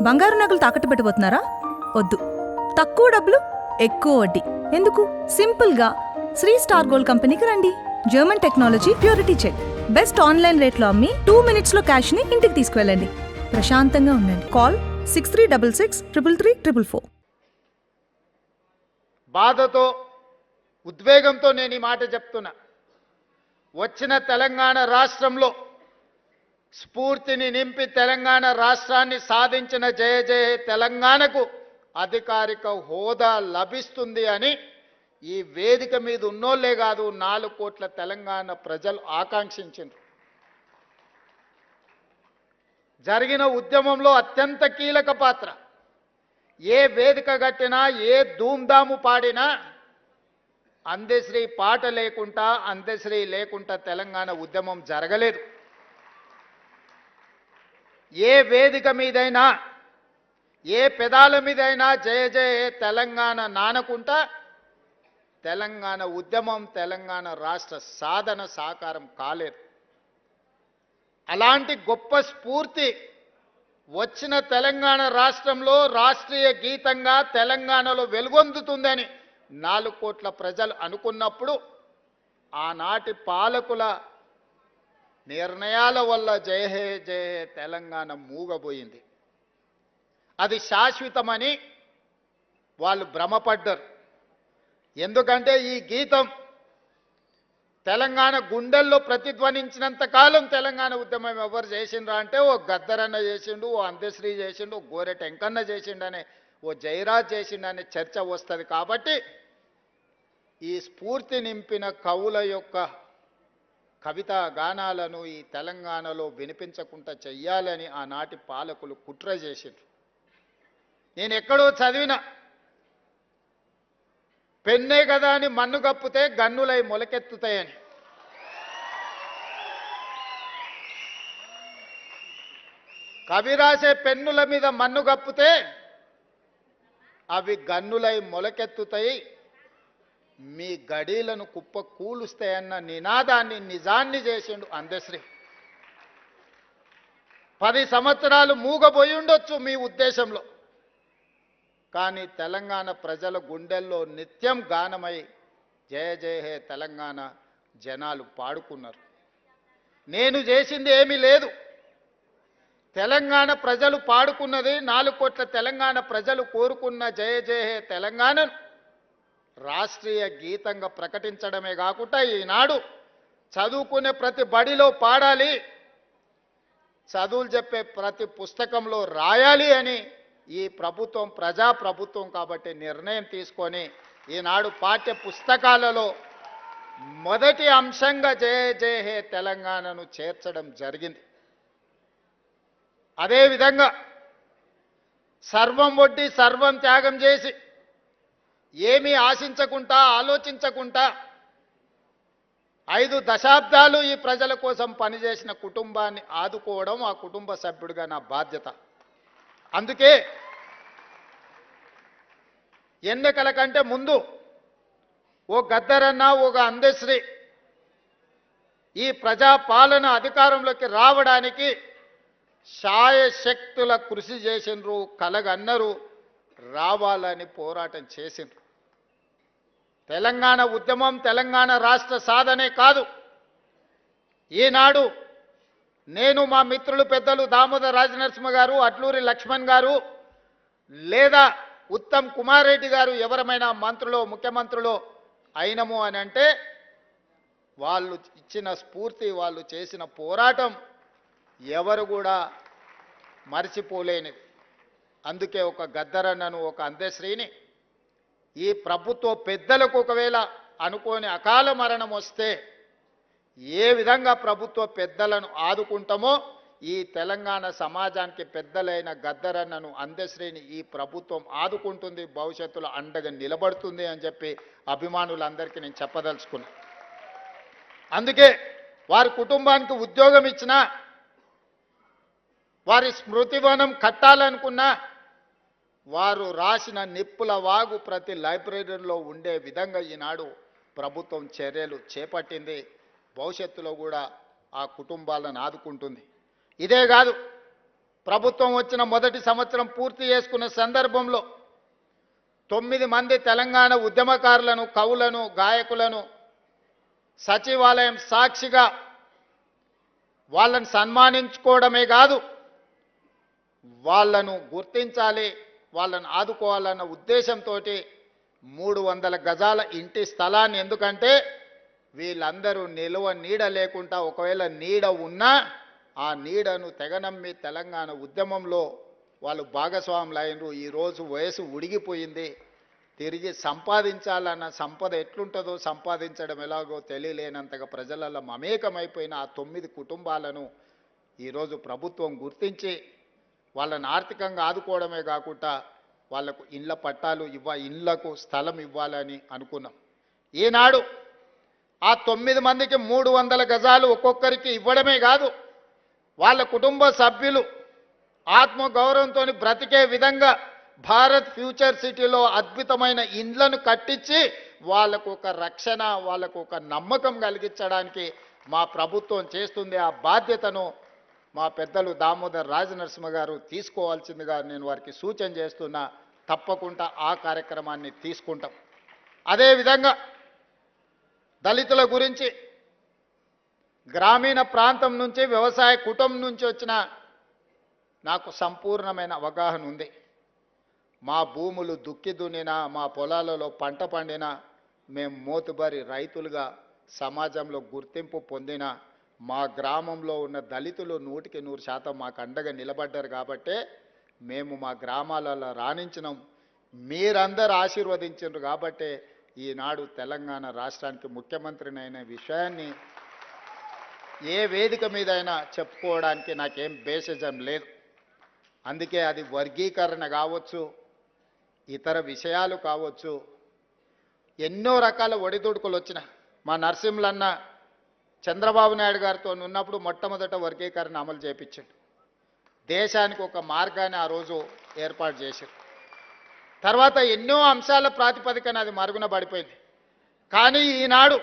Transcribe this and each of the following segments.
బంగారు నగలు తాకట్టు పెట్టబోతున్నారా? వద్దు. తక్కువ డబ్బులు ఎక్కువ వడ్డీ. ఎందుకు? సింపుల్గా. శ్రీ స్టార్ గోల్డ్ కంపెనీకి రండి. German technology purity check. Best online రేట్లో అమ్మి టూ మినిట్స్లో క్యాష్ని ఇంటికి తీసుకువెళ్ళండి. ప్రశాంతంగా ఉండండి. Call six three double six triple three triple four బాధతో ఉద్వేగంతో నేను ఈ మాట చెప్తున్నా. వచ్చిన తెలంగాణ రాష్ట్రంలో స్ఫూర్తిని నింపి తెలంగాణ రాష్ట్రాన్ని సాధించిన జయ జయ తెలంగాణకు అధికారిక హోదా లభిస్తుంది అని ఈ వేదిక మీద ఉన్నోళ్ళే కాదు నాలుగు కోట్ల తెలంగాణ ప్రజలు ఆకాంక్షించారు జరిగిన ఉద్యమంలో అత్యంత కీలక పాత్ర. ఏ వేదిక కట్టినా ఏ ధూమ్ధాము పాడినా అందశ్రీ పాట లేకుండా అందశ్రీ లేకుండా తెలంగాణ ఉద్యమం జరగలేదు. ఏ వేదిక మీదైనా ఏ పెదాల మీదైనా జయ జయ తెలంగాణ నానకుంటా తెలంగాణ ఉద్యమం తెలంగాణ రాష్ట్ర సాధన సాకారం కాలేదు. అలాంటి గొప్ప స్ఫూర్తి వచ్చిన తెలంగాణ రాష్ట్రంలో రాష్ట్రీయ గీతంగా తెలంగాణలో వెలుగొందుతుందని నాలుగు కోట్ల ప్రజలు అనుకున్నప్పుడు ఆనాటి పాలకుల నిర్ణయాల వల్ల జయ హే జయ హే తెలంగాణ మూగబోయింది. అది శాశ్వతమని వాళ్ళు భ్రమపడ్డారు. ఎందుకంటే ఈ గీతం తెలంగాణ గుండెల్లో ప్రతిధ్వనించినంత కాలం తెలంగాణ ఉద్యమం ఎవరు చేసిండ్రా అంటే ఓ గద్దరన్న చేసిండు ఓ అందశ్రీ చేసిండు ఓ గోరె టెంకన్న చేసిండనే ఓ జయరాజ్ చేసిండనే చర్చ వస్తుంది కాబట్టి ఈ స్ఫూర్తి నింపిన కవుల యొక్క కవితా గానాలను ఈ తెలంగాణలో వినిపించకుండా చెయ్యాలని ఆనాటి పాలకులు కుట్ర చేసిండ్రు. నేను ఎక్కడో చదివిన పెన్నే కదా అని మన్ను కప్పితే గన్నులై మొలకెత్తుతాయని. కవి రాసే పెన్నుల మీద మన్ను కప్పితే అవి గన్నులై మొలకెత్తుతాయి. మీ గడీలను కుప్ప కూలుస్తాయన్న నినాదాన్ని నిజాన్ని చేసిండు అందశ్రీ పది సంవత్సరాలు మూగబోయి ఉండొచ్చు మీ ఉద్దేశంలో. కానీ తెలంగాణ ప్రజల గుండెల్లో నిత్యం గానమై జయ జయ హే తెలంగాణ జనాలు పాడుకున్నారు. నేను చేసింది ఏమీ లేదు. తెలంగాణ ప్రజలు పాడుకున్నది నాలుగు కోట్ల తెలంగాణ ప్రజలు కోరుకున్న జయ జయ హే తెలంగాణను. రాష్ట్రీయ గీతంగా ప్రకటించడమే కాకుండా ఈనాడు చదువుకునే ప్రతి బడిలో పాడాలి. చదువులు చెప్పే ప్రతి పుస్తకంలో రాయాలి అని ఈ ప్రభుత్వం ప్రజా ప్రభుత్వం కాబట్టి నిర్ణయం తీసుకొని ఈనాడు పాఠ్య పుస్తకాలలో మొదటి అంశంగా జయ జయ హే తెలంగాణను చేర్చడం జరిగింది. అదేవిధంగా సర్వం వడ్డీ సర్వం త్యాగం చేసి ఏమీ ఆశించకుండా ఆలోచించకుండా ఐదు దశాబ్దాలు ఈ ప్రజల కోసం పనిచేసిన కుటుంబాన్ని ఆదుకోవడం ఆ కుటుంబ సభ్యుడిగా నా బాధ్యత. అందుకే ఎన్నికల కంటే ముందు ఓ గద్దరన్న ఒక అందశ్రీ ఈ ప్రజాపాలన అధికారంలోకి రావడానికి శాయశక్తుల కృషి చేసిండ్రు కలగన్నరు. రావాలని పోరాటం చేసింది తెలంగాణ ఉద్యమం తెలంగాణ రాష్ట్ర సాధనే కాదు. ఈనాడు నేను మా మిత్రులు పెద్దలు దామోదర్ రాజనరసింహ గారు అట్లూరి లక్ష్మణ్ గారు లేదా ఉత్తమ్ కుమార్ రెడ్డి గారు ఎవరమైనా మంత్రులో ముఖ్యమంత్రులో అయినము అని అంటే వాళ్ళు ఇచ్చిన స్ఫూర్తి వాళ్ళు చేసిన పోరాటం ఎవరు కూడా మర్చిపోలేనిది. అందుకే ఒక గద్దరన్నను ఒక అందశ్రీని ఈ ప్రభుత్వ పెద్దలకు ఒకవేళ అనుకోని అకాల మరణం వస్తే ఏ విధంగా ప్రభుత్వ పెద్దలను ఆదుకుంటామో ఈ తెలంగాణ సమాజానికి పెద్దలైన గద్దరన్నను అందశ్రీని ఈ ప్రభుత్వం ఆదుకుంటుంది భవిష్యత్తులో అండగా నిలబడుతుంది అని చెప్పి అభిమానులందరికీ నేను చెప్పదలుచుకున్నా. అందుకే వారి కుటుంబానికి ఉద్యోగం ఇచ్చినా వారి స్మృతివనం కట్టాలనుకున్నా వారు రాసిన నిప్పుల వాగు ప్రతి లైబ్రరీలో ఉండే విధంగా ఈనాడు ప్రభుత్వం చర్యలు చేపట్టింది. భవిష్యత్తులో కూడా ఆ కుటుంబాలను ఆదుకుంటుంది. ఇదే కాదు ప్రభుత్వం వచ్చిన మొదటి సంవత్సరం పూర్తి చేసుకున్న సందర్భంలో తొమ్మిది మంది తెలంగాణ ఉద్యమకారులను కవులను గాయకులను సచివాలయం సాక్షిగా వాళ్ళని సన్మానించుకోవడమే కాదు వాళ్ళను గుర్తించాలి వాళ్ళను ఆదుకోవాలన్న ఉద్దేశంతో మూడు వందల గజాల ఇంటి స్థలాన్ని ఎందుకంటే వీళ్ళందరూ నిలువ నీడ లేకుండా ఒకవేళ నీడ ఉన్నా ఆ నీడను తెగనమ్మి తెలంగాణ ఉద్యమంలో వాళ్ళు భాగస్వాములు ఈరోజు వయసు ఉడిగిపోయింది. తిరిగి సంపాదించాలన్న సంపద ఎట్లుంటుందో సంపాదించడం ఎలాగో తెలియలేనంతగా ప్రజలలో మమేకమైపోయిన ఆ తొమ్మిది కుటుంబాలను ఈరోజు ప్రభుత్వం గుర్తించి వాళ్ళని ఆర్థికంగా ఆదుకోవడమే కాకుండా వాళ్ళకు ఇండ్ల పట్టాలు ఇవ్వ ఇళ్ళకు స్థలం ఇవ్వాలని అనుకున్నాం. ఈనాడు ఆ తొమ్మిది మందికి మూడు వందల గజాలు ఒక్కొక్కరికి ఇవ్వడమే కాదు వాళ్ళ కుటుంబ సభ్యులు ఆత్మగౌరవంతో బ్రతికే విధంగా భారత్ ఫ్యూచర్ సిటీలో అద్భుతమైన ఇండ్లను కట్టించి వాళ్ళకు ఒక రక్షణ వాళ్ళకు ఒక నమ్మకం కలిగించడానికి మా ప్రభుత్వం చేస్తుంది ఆ బాధ్యతను మా పెద్దలు దామోదర్ రాజనరసింహ గారు తీసుకోవాల్సిందిగా నేను వారికి సూచన చేస్తున్నా తప్పకుండా ఆ కార్యక్రమాన్ని తీసుకుంటాం. అదేవిధంగా దళితుల గురించి గ్రామీణ ప్రాంతం నుంచి వ్యవసాయ కుటుంబం నుంచి వచ్చిన నాకు సంపూర్ణమైన అవగాహన ఉంది. మా భూములు దుక్కి దున్నినా మా పొలాలలో పంట పండినా మేము మోతుబరి రైతులుగా సమాజంలో గుర్తింపు పొందిన మా గ్రామంలో ఉన్న దళితులు నూటికి నూరు శాతం మాకు అండగా నిలబడ్డారు కాబట్టే మేము మా గ్రామాలలో రాణించినాం. మీరందరూ ఆశీర్వదించారు కాబట్టే ఈనాడు తెలంగాణ రాష్ట్రానికి ముఖ్యమంత్రినైన విషయాన్ని ఏ వేదిక మీదైనా చెప్పుకోవడానికి నాకేం బేసిజం లేదు. అందుకే అది వర్గీకరణ కావచ్చు ఇతర విషయాలు కావచ్చు ఎన్నో రకాల ఒడిదుడుకులు వచ్చిన మా నరసింహులన్న చంద్రబాబు నాయుడు గారితో ఉన్నప్పుడు మొట్టమొదట వర్గీకరణ అమలు చేపించాడు. దేశానికి ఒక మార్గాన్ని ఆ రోజు ఏర్పాటు చేశారు. తర్వాత ఎన్నో అంశాల ప్రాతిపదికన అది మరుగున పడిపోయింది. కానీ ఈనాడు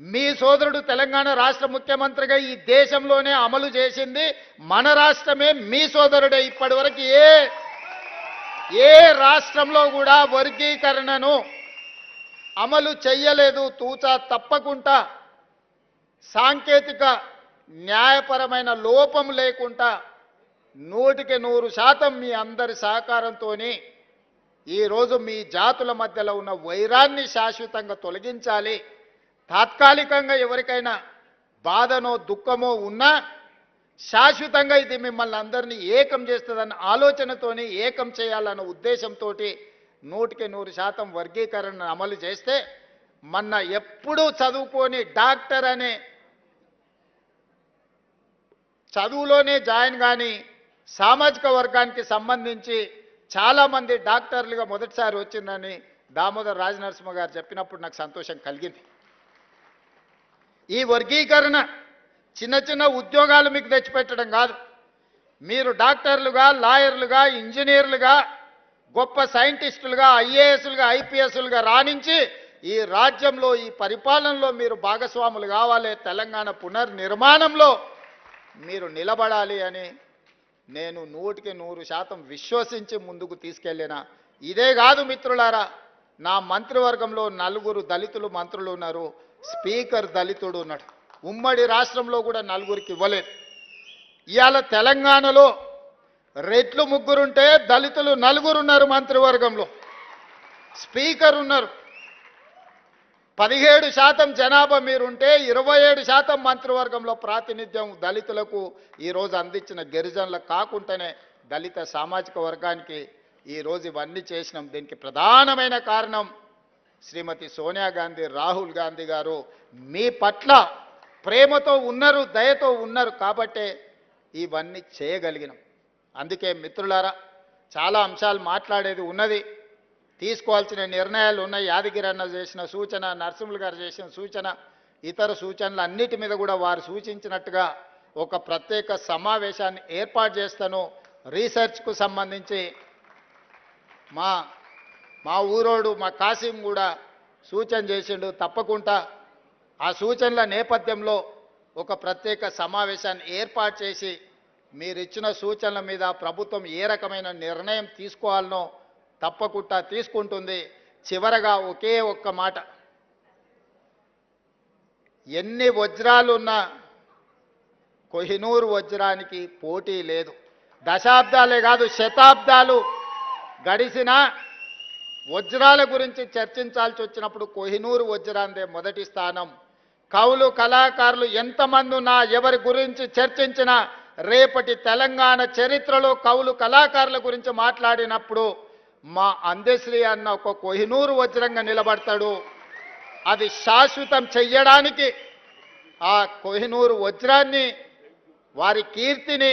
మీ సోదరుడు తెలంగాణ రాష్ట్ర ముఖ్యమంత్రిగా ఈ దేశంలోనే అమలు చేసింది మన రాష్ట్రమే మీ సోదరుడే ఇప్పటి వరకు ఏ ఏ రాష్ట్రంలో కూడా వర్గీకరణను అమలు చెయ్యలేదు తూచా తప్పకుండా సాంకేతిక న్యాయపరమైన లోపం లేకుండా నూటికి నూరు శాతం మీ అందరి సహకారంతోని ఈరోజు మీ జాతుల మధ్యలో ఉన్న వైరాన్ని శాశ్వతంగా తొలగించాలి. తాత్కాలికంగా ఎవరికైనా బాధనో దుఃఖమో ఉన్నా శాశ్వతంగా ఇది మిమ్మల్ని అందరినీ ఏకం చేస్తుందన్న ఆలోచనతోని ఏకం చేయాలన్న ఉద్దేశంతో నూటికి నూరు శాతం వర్గీకరణ అమలు చేస్తే మొన్న ఎప్పుడూ చదువుకొని డాక్టర్ అనే చదువులోనే జాయిన్ కానీ సామాజిక వర్గానికి సంబంధించి చాలామంది డాక్టర్లుగా మొదటిసారి వచ్చిందని దామోదర్ రాజనరసింహ గారు చెప్పినప్పుడు నాకు సంతోషం కలిగింది. ఈ వర్గీకరణ చిన్న చిన్న ఉద్యోగాలు మీకు తెచ్చిపెట్టడం కాదు. మీరు డాక్టర్లుగా లాయర్లుగా ఇంజనీర్లుగా గొప్ప సైంటిస్టులుగా ఐఏఎస్లుగా ఐపీఎస్లుగా రాణించి ఈ రాజ్యంలో ఈ పరిపాలనలో మీరు భాగస్వాములు కావాలి తెలంగాణ పునర్నిర్మాణంలో మీరు నిలబడాలి అని నేను నూటికి నూరు శాతం విశ్వసించి ముందుకు తీసుకెళ్ళిన. ఇదే కాదు మిత్రులారా నా మంత్రివర్గంలో నలుగురు దళితులు మంత్రులు ఉన్నారు స్పీకర్ దళితుడు ఉన్నాడు. ఉమ్మడి రాష్ట్రంలో కూడా నలుగురికి ఇవ్వలేదు. ఇవాళ తెలంగాణలో రెట్లు ముగ్గురుంటే దళితులు నలుగురు ఉన్నారు మంత్రివర్గంలో. స్పీకర్ ఉన్నారు. పదిహేడు శాతం జనాభా మీరుంటే ఇరవై ఏడు శాతం మంత్రివర్గంలో ప్రాతినిధ్యం దళితులకు ఈరోజు అందించిన గిరిజనులకు కాకుండానే దళిత సామాజిక వర్గానికి ఈరోజు ఇవన్నీ చేసినాం. దీనికి ప్రధానమైన కారణం శ్రీమతి సోనియా గాంధీ రాహుల్ గాంధీ గారు మీ పట్ల ప్రేమతో ఉన్నారు దయతో ఉన్నారు కాబట్టే ఇవన్నీ చేయగలిగినాం. అందుకే మిత్రులారా చాలా అంశాలు మాట్లాడేది ఉన్నది. తీసుకోవాల్సిన నిర్ణయాలు ఉన్నాయి. యాదగిరి అన్న చేసిన సూచన నరసింహులు గారు చేసిన సూచన ఇతర సూచనలు అన్నిటి మీద కూడా వారు సూచించినట్టుగా ఒక ప్రత్యేక సమావేశాన్ని ఏర్పాటు చేస్తాను. రీసెర్చ్కు సంబంధించి మా మా ఊరోడు మా కాసిం కూడా సూచన చేసిండు. తప్పకుండా ఆ సూచనల నేపథ్యంలో ఒక ప్రత్యేక సమావేశాన్ని ఏర్పాటు చేసి మీరిచ్చిన సూచనల మీద ప్రభుత్వం ఏ రకమైన నిర్ణయం తీసుకోవాలనో తప్పకుండా తీసుకుంటుంది. చివరగా ఒకే ఒక్క మాట. ఎన్ని వజ్రాలున్నా కొహినూరు వజ్రానికి పోటీ లేదు. దశాబ్దాలే కాదు శతాబ్దాలు గడిచిన వజ్రాల గురించి చర్చించాల్సి వచ్చినప్పుడు కోహినూరు వజ్రాందే మొదటి స్థానం. కవులు కళాకారులు ఎంతమంది ఉన్నా ఎవరి గురించి చర్చించినా రేపటి తెలంగాణ చరిత్రలో కవులు కళాకారుల గురించి మాట్లాడినప్పుడు మా అందశ్రీ అన్న ఒక కొహినూరు వజ్రంగా నిలబడతాడు. అది శాశ్వతం చెయ్యడానికి ఆ కొహినూరు వజ్రాన్ని వారి కీర్తిని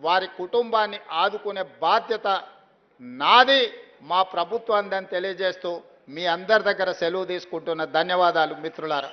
వారి కుటుంబాన్ని ఆదుకునే బాధ్యత నాది మా ప్రభుత్వాన్ని తెలియజేస్తూ మీ అందరి దగ్గర సెలవు తీసుకుంటున్న ధన్యవాదాలు మిత్రులారా.